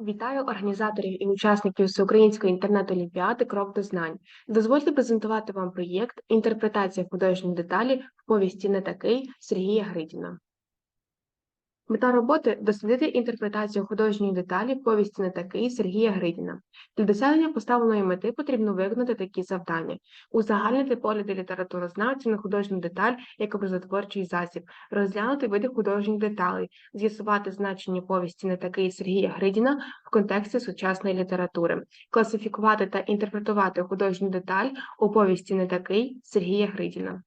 Вітаю організаторів і учасників Всеукраїнської інтернет-олімпіади Крок до знань. Дозвольте презентувати вам проєкт Інтерпретація художньої деталі в повісті не такий Сергія Гридіна. Мета роботи дослідити інтерпретацію художньої деталі повісті не такий Сергія Гридіна. Для досягнення поставленої мети потрібно виконати такі завдання: узагальнити погляди літературознавців на художню деталь як образотворчий засіб, розглянути види художніх деталей, з'ясувати значення повісті не такий Сергія Гридіна в контексті сучасної літератури, класифікувати та інтерпретувати художню деталь у повісті не такий Сергія Гридіна.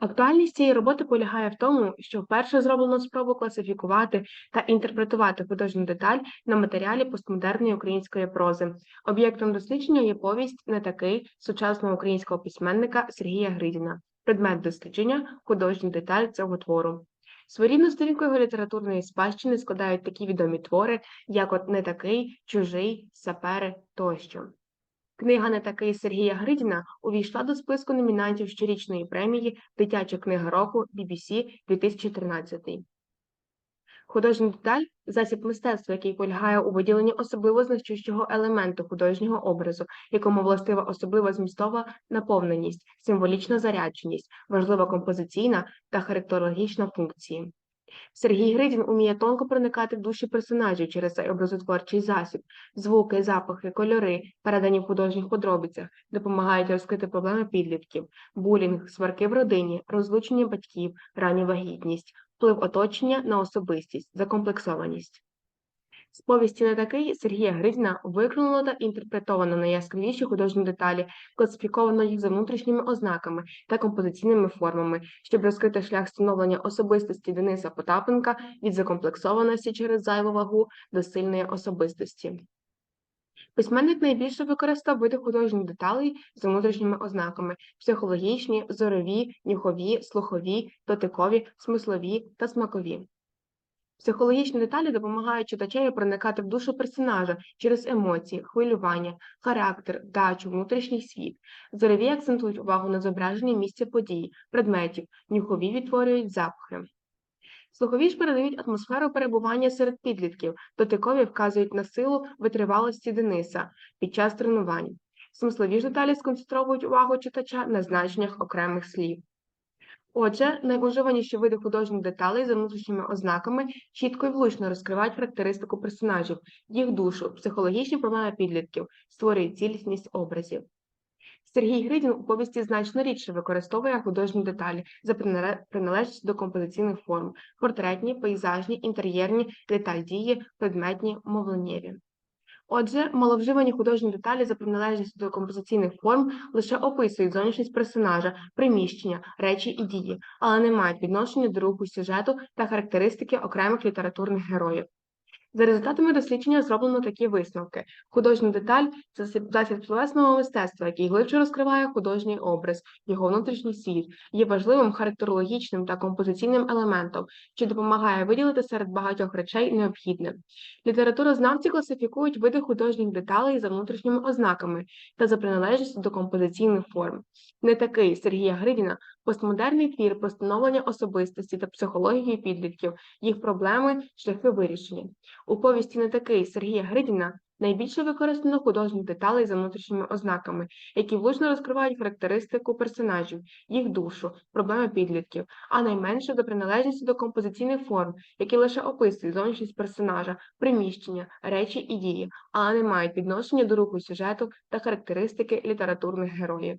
Актуальність цієї роботи полягає в тому, що вперше зроблено спробу класифікувати та інтерпретувати художню деталь на матеріалі постмодерної української прози. Об'єктом дослідження є повість не такий сучасного українського письменника Сергія Гридіна, предмет дослідження художня деталь цього твору. Своєрідну сторінку його літературної спадщини складають такі відомі твори, як от не такий, чужий, сапери тощо. Книга не такий Сергія Гридіна увійшла до списку номінантів щорічної премії Дитяча книга року BBC 2013. Художня деталь засіб мистецтва, який полягає у виділенні особливо значущого елементу художнього образу, якому властива особлива змістова наповненість, символічна зарядженість, важлива композиційна та характерологічна функції. Сергій Гридін уміє тонко проникати в душі персонажів через цей образотворчий засіб. Звуки, запахи, кольори, передані в художніх подробицях, допомагають розкрити проблеми підлітків, булінг, сварки в родині, розлучення батьків, ранню вагітність, вплив оточення на особистість, закомплексованість. З повісті не такий Сергія Гридіна виконано та інтерпретовано найяскравіші художні деталі, класифіковано їх за внутрішніми ознаками та композиційними формами, щоб розкрити шлях становлення особистості Дениса Потапенка від закомплексованості через зайву вагу до сильної особистості. Письменник найбільше використав види художніх деталей за внутрішніми ознаками психологічні, зорові, нюхові, слухові, дотикові, смислові та смакові. Психологічні деталі допомагають читачеві проникати в душу персонажа через емоції, хвилювання, характер, вдачу, внутрішній світ. Зорові акцентують увагу на зображенні місця подій, предметів, нюхові відтворюють запахи. Слухові ж передають атмосферу перебування серед підлітків, дотикові вказують на силу витривалості Дениса під час тренувань. Смислові ж деталі сконцентровують увагу читача на значеннях окремих слів. Отже, найуживаніші види художніх деталей за внутрішніми ознаками чітко і влучно розкривають характеристику персонажів, їх душу, психологічні проблеми підлітків, створюють цілісність образів. Сергій Гридін у повісті значно рідше використовує художні деталі за приналежність до композиційних форм портретні, пейзажні, інтер'єрні, деталь дії, предметні, мовленнєві. Отже, маловживані художні деталі за приналежністю до композиційних форм лише описують зовнішність персонажа, приміщення, речі і дії, але не мають відношення до руху сюжету та характеристики окремих літературних героїв. За результатами дослідження зроблено такі висновки: художня деталь це засіб словесного мистецтва, який глибше розкриває художній образ, його внутрішній світ, є важливим характерологічним та композиційним елементом, що допомагає виділити серед багатьох речей необхідне. Літературознавці класифікують види художніх деталей за внутрішніми ознаками та за приналежністю до композиційних форм. Не такий Сергія Гридіна постмодерний твір про становлення особистості та психології підлітків, їх проблеми, шляхи вирішення. У повісті не такий Сергія Гридіна найбільше використано художніх деталей за внутрішніми ознаками, які влучно розкривають характеристику персонажів, їх душу, проблеми підлітків, а найменше до приналежності до композиційних форм, які лише описують зовнішність персонажа, приміщення, речі і дії, але не мають відношення до руху сюжету та характеристики літературних героїв.